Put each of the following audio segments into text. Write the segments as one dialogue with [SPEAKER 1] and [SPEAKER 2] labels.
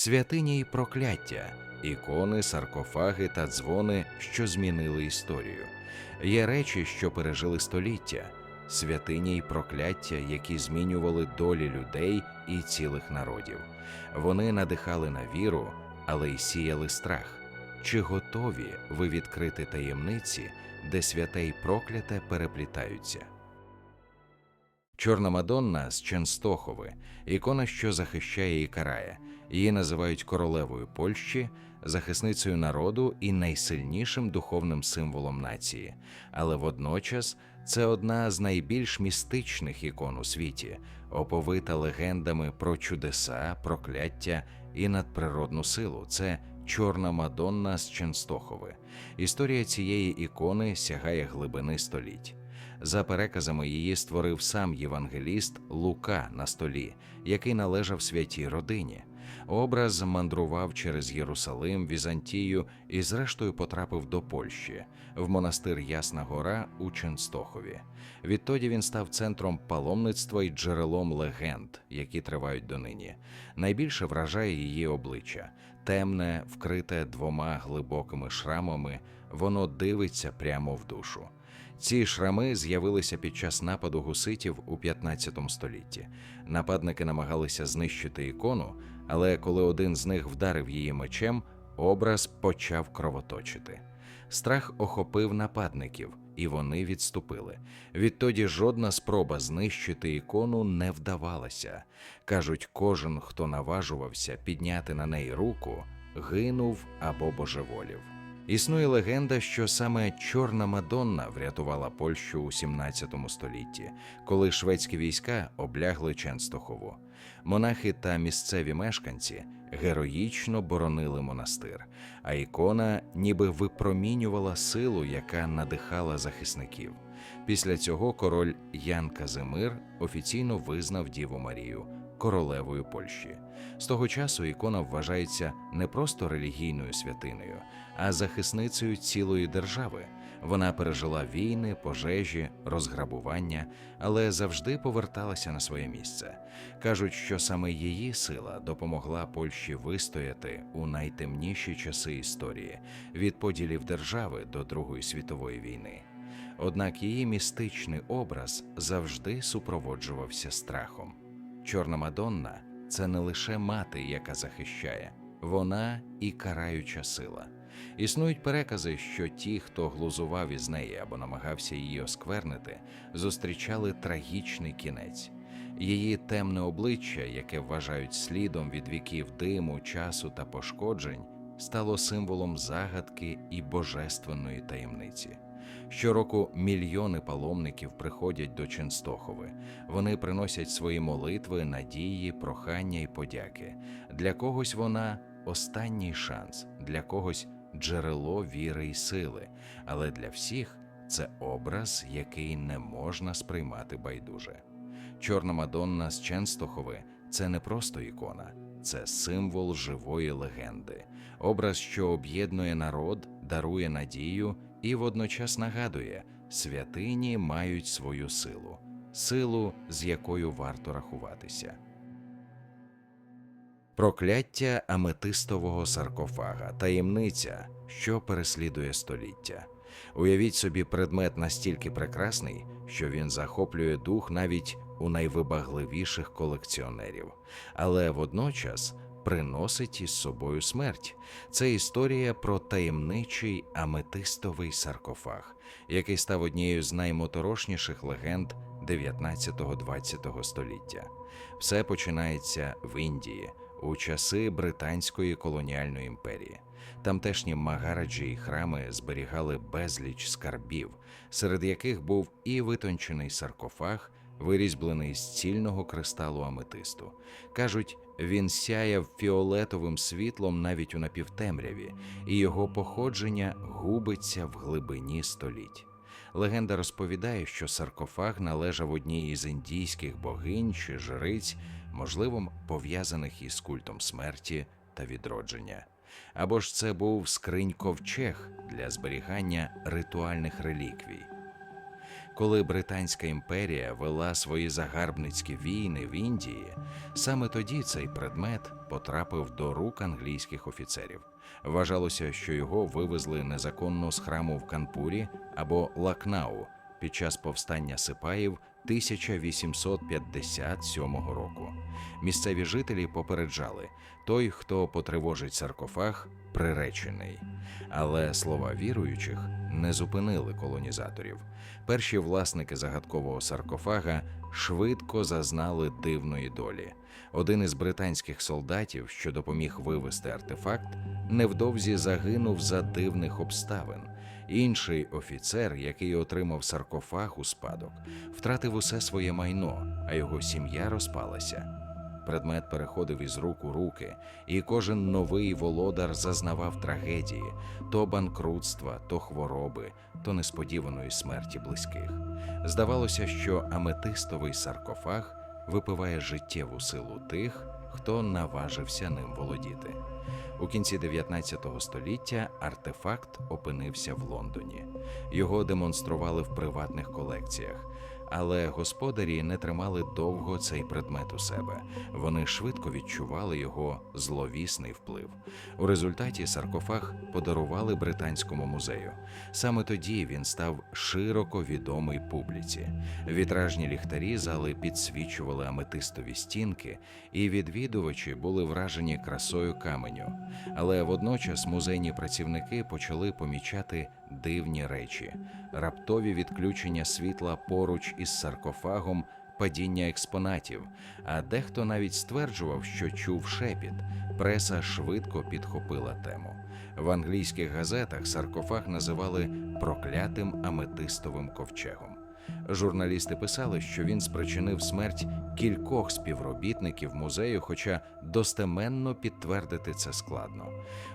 [SPEAKER 1] святині й прокляття, ікони, саркофаги та дзвони, що змінили історію. Є речі, що пережили століття, святині й прокляття, які змінювали долі людей і цілих народів. Вони надихали на віру, але й сіяли страх. Чи готові ви відкрити таємниці, де святе й прокляте переплітаються? Чорна Мадонна з Ченстохови, ікона, що захищає і карає. Її називають королевою Польщі, захисницею народу і найсильнішим духовним символом нації. Але водночас це одна з найбільш містичних ікон у світі, оповита легендами про чудеса, прокляття і надприродну силу. Це Чорна Мадонна з Ченстохови. Історія цієї ікони сягає глибини століть. За переказами її створив сам євангеліст Лука на столі, який належав святій родині. Образ мандрував через Єрусалим, Візантію і, зрештою, потрапив до Польщі в монастир Ясна Гора у Ченстохові. Відтоді він став центром паломництва і джерелом легенд, які тривають донині. Найбільше вражає її обличчя темне, вкрите двома глибокими шрамами, воно дивиться прямо в душу. Ці шрами з'явилися під час нападу гуситів у 15 столітті. Нападники намагалися знищити ікону, але коли один з них вдарив її мечем, образ почав кровоточити. Страх охопив нападників, і вони відступили. Відтоді жодна спроба знищити ікону не вдавалася. Кажуть, кожен, хто наважувався підняти на неї руку, гинув або божеволів. Існує легенда, що саме Чорна Мадонна врятувала Польщу у 17 столітті, коли шведські війська облягли Ченстохову. Монахи та місцеві мешканці героїчно боронили монастир, а ікона ніби випромінювала силу, яка надихала захисників. Після цього король Ян Казимир офіційно визнав Діву Марію королевою Польщі. З того часу ікона вважається не просто релігійною святиною, а захисницею цілої держави. Вона пережила війни, пожежі, розграбування, але завжди поверталася на своє місце. Кажуть, що саме її сила допомогла Польщі вистояти у найтемніші часи історії від поділів держави до Другої світової війни. Однак її містичний образ завжди супроводжувався страхом. Чорна Мадонна це не лише мати, яка захищає, вона і караюча сила. Існують перекази, що ті, хто глузував із неї або намагався її осквернити, зустрічали трагічний кінець. Її темне обличчя, яке вважають слідом від віків диму, часу та пошкоджень, стало символом загадки і божественної таємниці. Щороку мільйони паломників приходять до Ченстохови. Вони приносять свої молитви, надії, прохання і подяки. Для когось вона останній шанс, для когось джерело віри і сили, але для всіх це образ, який не можна сприймати байдуже. Чорна Мадонна з Ченстохови це не просто ікона, це символ живої легенди, образ, що об'єднує народ, дарує надію і водночас нагадує, святині мають свою силу, силу, з якою варто рахуватися. Прокляття аметистового саркофага, таємниця, що переслідує століття. Уявіть собі предмет настільки прекрасний, що він захоплює дух навіть у найвибагливіших колекціонерів, але водночас приносить із собою смерть. Це історія про таємничий аметистовий саркофаг, який став однією з наймоторошніших легенд 19-20 століття. Все починається в Індії у часи Британської колоніальної імперії. Тамтешні магараджі й храми зберігали безліч скарбів, серед яких був і витончений саркофаг, вирізблений з цільного кристалу аметисту. Кажуть, він сяяв фіолетовим світлом навіть у напівтемряві, і його походження губиться в глибині століть. Легенда розповідає, що саркофаг належав одній із індійських богинь чи жриць, можливо, пов'язаних із культом смерті та відродження. Або ж це був скринь ковчег для зберігання ритуальних реліквій. Коли Британська імперія вела свої загарбницькі війни в Індії, саме тоді цей предмет потрапив до рук англійських офіцерів. Вважалося, що його вивезли незаконно з храму в Канпурі або Лакнау під час повстання сипаїв 1857 року. Місцеві жителі попереджали: той, хто потривожить саркофаг, приречений. Але слова віруючих не зупинили колонізаторів. Перші власники загадкового саркофага швидко зазнали дивної долі. Один із британських солдатів, що допоміг вивести артефакт, невдовзі загинув за дивних обставин. Інший офіцер, який отримав саркофаг у спадок, втратив усе своє майно, а його сім'я розпалася. Предмет переходив із рук у руки, і кожен новий володар зазнавав трагедії то банкрутства, то хвороби, то несподіваної смерті близьких. Здавалося, що аметистовий саркофаг випиває життєву силу тих, хто наважився ним володіти. У кінці 19 століття артефакт опинився в Лондоні. Його демонстрували в приватних колекціях. Але господарі не тримали довго цей предмет у себе. Вони швидко відчували його зловісний вплив. У результаті саркофаг подарували британському музею. Саме тоді він став широко відомий публіці. Вітражні ліхтарі зали підсвічували аметистові стінки, і відвідувачі були вражені красою каменю. Але водночас музейні працівники почали помічати дивні речі: раптові відключення світла поруч із саркофагом, падіння експонатів. А дехто навіть стверджував, що чув шепіт. Преса швидко підхопила тему. В англійських газетах саркофаг називали проклятим аметистовим ковчегом. Журналісти писали, що він спричинив смерть кількох співробітників музею, хоча достеменно підтвердити це складно.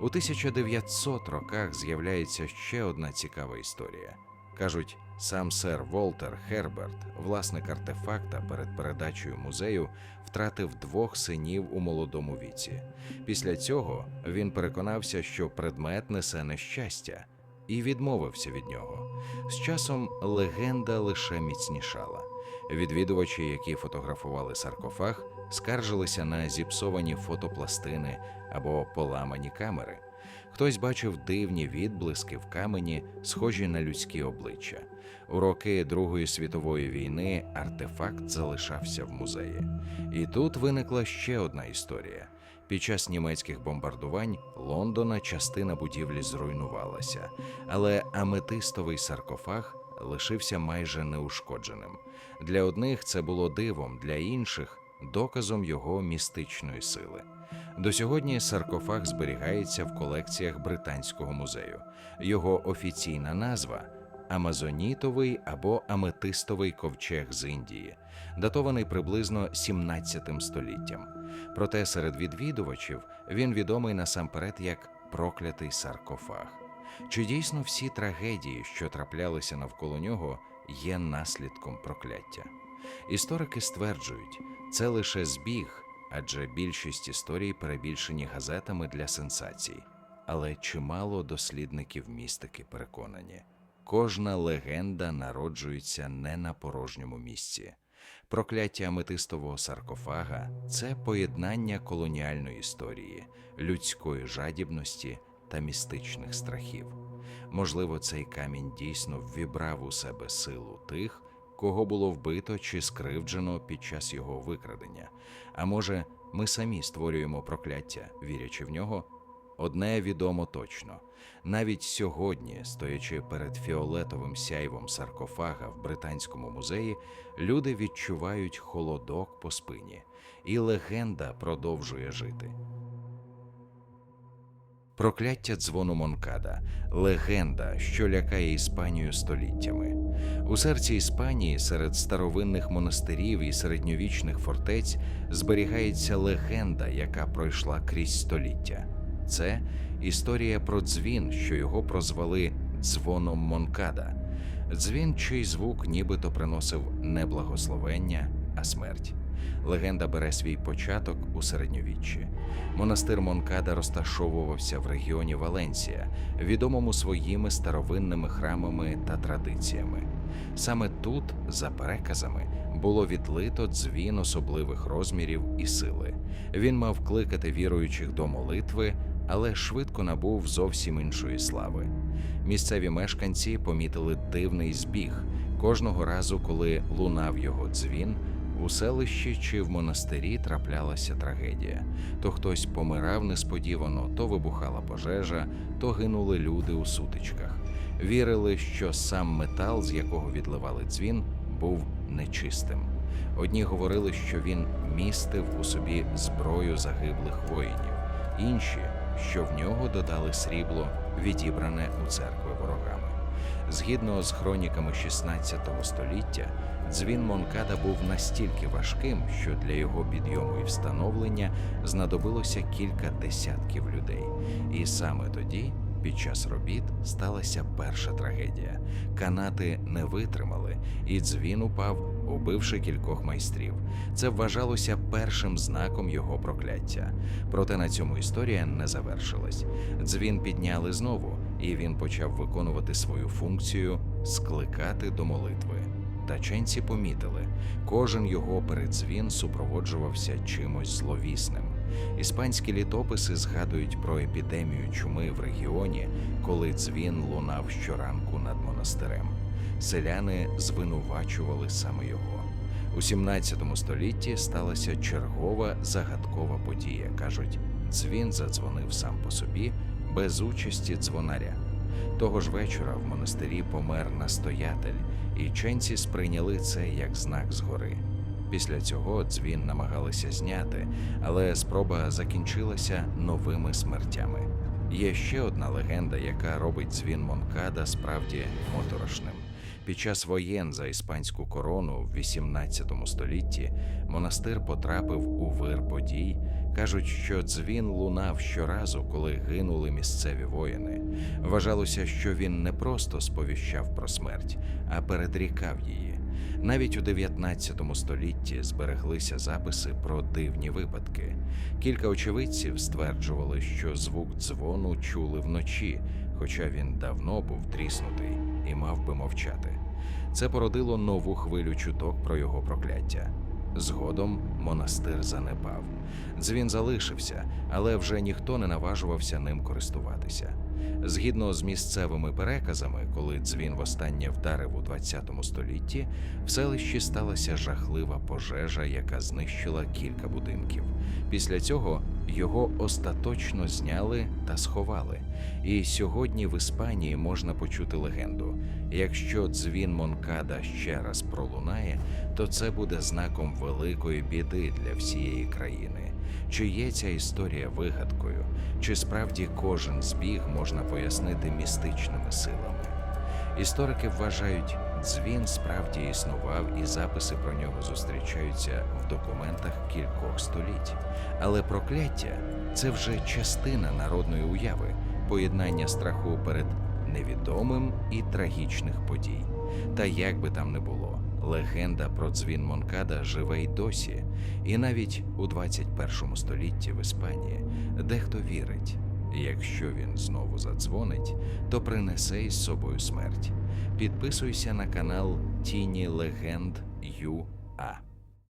[SPEAKER 1] У 1900 роках з'являється ще одна цікава історія. Кажуть, сам сер Волтер Херберт, власник артефакта перед передачею музею, втратив двох синів у молодому віці. Після цього він переконався, що предмет несе нещастя, і відмовився від нього. З часом легенда лише міцнішала. Відвідувачі, які фотографували саркофаг, скаржилися на зіпсовані фотопластини або поламані камери. Хтось бачив дивні відблиски в камені, схожі на людські обличчя. У роки Другої світової війни артефакт залишався в музеї. І тут виникла ще одна історія. Під час німецьких бомбардувань Лондона частина будівлі зруйнувалася, але аметистовий саркофаг лишився майже неушкодженим. Для одних це було дивом, для інших доказом його містичної сили. До сьогодні саркофаг зберігається в колекціях Британського музею. Його офіційна назва Амазонітовий або аметистовий ковчег з Індії, датований приблизно 17 століттям. Проте серед відвідувачів він відомий насамперед як проклятий саркофаг. Чи дійсно всі трагедії, що траплялися навколо нього, є наслідком прокляття? Історики стверджують, це лише збіг, адже більшість історій перебільшені газетами для сенсацій. Але чимало дослідників містики переконані, кожна легенда народжується не на порожньому місці. Прокляття аметистового саркофага це поєднання колоніальної історії, людської жадібності та містичних страхів. Можливо, цей камінь дійсно ввібрав у себе силу тих, кого було вбито чи скривджено під час його викрадення. А може, ми самі створюємо прокляття, вірячи в нього. Одне відомо точно: навіть сьогодні, стоячи перед фіолетовим сяйвом саркофага в британському музеї, люди відчувають холодок по спині, і легенда продовжує жити. Прокляття дзвону Монкада легенда, що лякає Іспанію століттями. У серці Іспанії, серед старовинних монастирів і середньовічних фортець, зберігається легенда, яка пройшла крізь століття. Це історія про дзвін, що його прозвали дзвоном Монкада. Дзвін, чий звук нібито приносив не благословення, а смерть. Легенда бере свій початок у середньовіччі. Монастир Монкада розташовувався в регіоні Валенсія, відомому своїми старовинними храмами та традиціями. Саме тут, за переказами, було відлито дзвін особливих розмірів і сили. Він мав кликати віруючих до молитви, але швидко набув зовсім іншої слави. Місцеві мешканці помітили дивний збіг. Кожного разу, коли лунав його дзвін, у селищі чи в монастирі траплялася трагедія. То хтось помирав несподівано, то вибухала пожежа, то гинули люди у сутичках. Вірили, що сам метал, з якого відливали дзвін, був нечистим. Одні говорили, що він містив у собі зброю загиблих воїнів, інші, що в нього додали срібло, відібране у церкви ворогами. Згідно з хроніками 16 століття, дзвін Монкада був настільки важким, що для його підйому і встановлення знадобилося кілька десятків людей. І саме тоді, під час робіт, сталася перша трагедія. Канати не витримали, і дзвін упав, убивши кількох майстрів. Це вважалося першим знаком його прокляття. Проте на цьому історія не завершилась. Дзвін підняли знову, і він почав виконувати свою функцію скликати до молитви. Таченці помітили, кожен його передзвін супроводжувався чимось зловісним. Іспанські літописи згадують про епідемію чуми в регіоні, коли дзвін лунав щоранку над монастирем. Селяни звинувачували саме його. У 17 столітті сталася чергова загадкова подія. кажуть, дзвін задзвонив сам по собі без участі дзвонаря. Того ж вечора в монастирі помер настоятель, і ченці сприйняли це як знак згори. Після цього дзвін намагалися зняти, але спроба закінчилася новими смертями. Є ще одна легенда, яка робить дзвін Монкада справді моторошним. Під час воєн за іспанську корону в 18 столітті монастир потрапив у вир подій. Кажуть, що дзвін лунав щоразу, коли гинули місцеві воїни. Вважалося, що він не просто сповіщав про смерть, а передрікав її. Навіть у 19 столітті збереглися записи про дивні випадки. Кілька очевидців стверджували, що звук дзвону чули вночі, хоча він давно був тріснутий і мав би мовчати. Це породило нову хвилю чуток про його прокляття. Згодом монастир занепав. Дзвін залишився, але вже ніхто не наважувався ним користуватися. Згідно з місцевими переказами, коли дзвін востаннє вдарив у 20 столітті, в селищі сталася жахлива пожежа, яка знищила кілька будинків. Після цього його остаточно зняли та сховали. І сьогодні в Іспанії можна почути легенду: якщо дзвін Монкада ще раз пролунає, то це буде знаком великої біди для всієї країни. Чи є ця історія вигадкою, чи справді кожен збіг можна пояснити містичними силами? Історики вважають, дзвін справді існував, і записи про нього зустрічаються в документах кількох століть. Але прокляття це вже частина народної уяви, поєднання страху перед невідомим і трагічних подій. Та як би там не було, легенда про дзвін Монкада живе й досі, і навіть у 21 столітті в Іспанії дехто вірить, якщо він знову задзвонить, то принесе із собою смерть. Підписуйся на канал Тіні Легенд ЮА.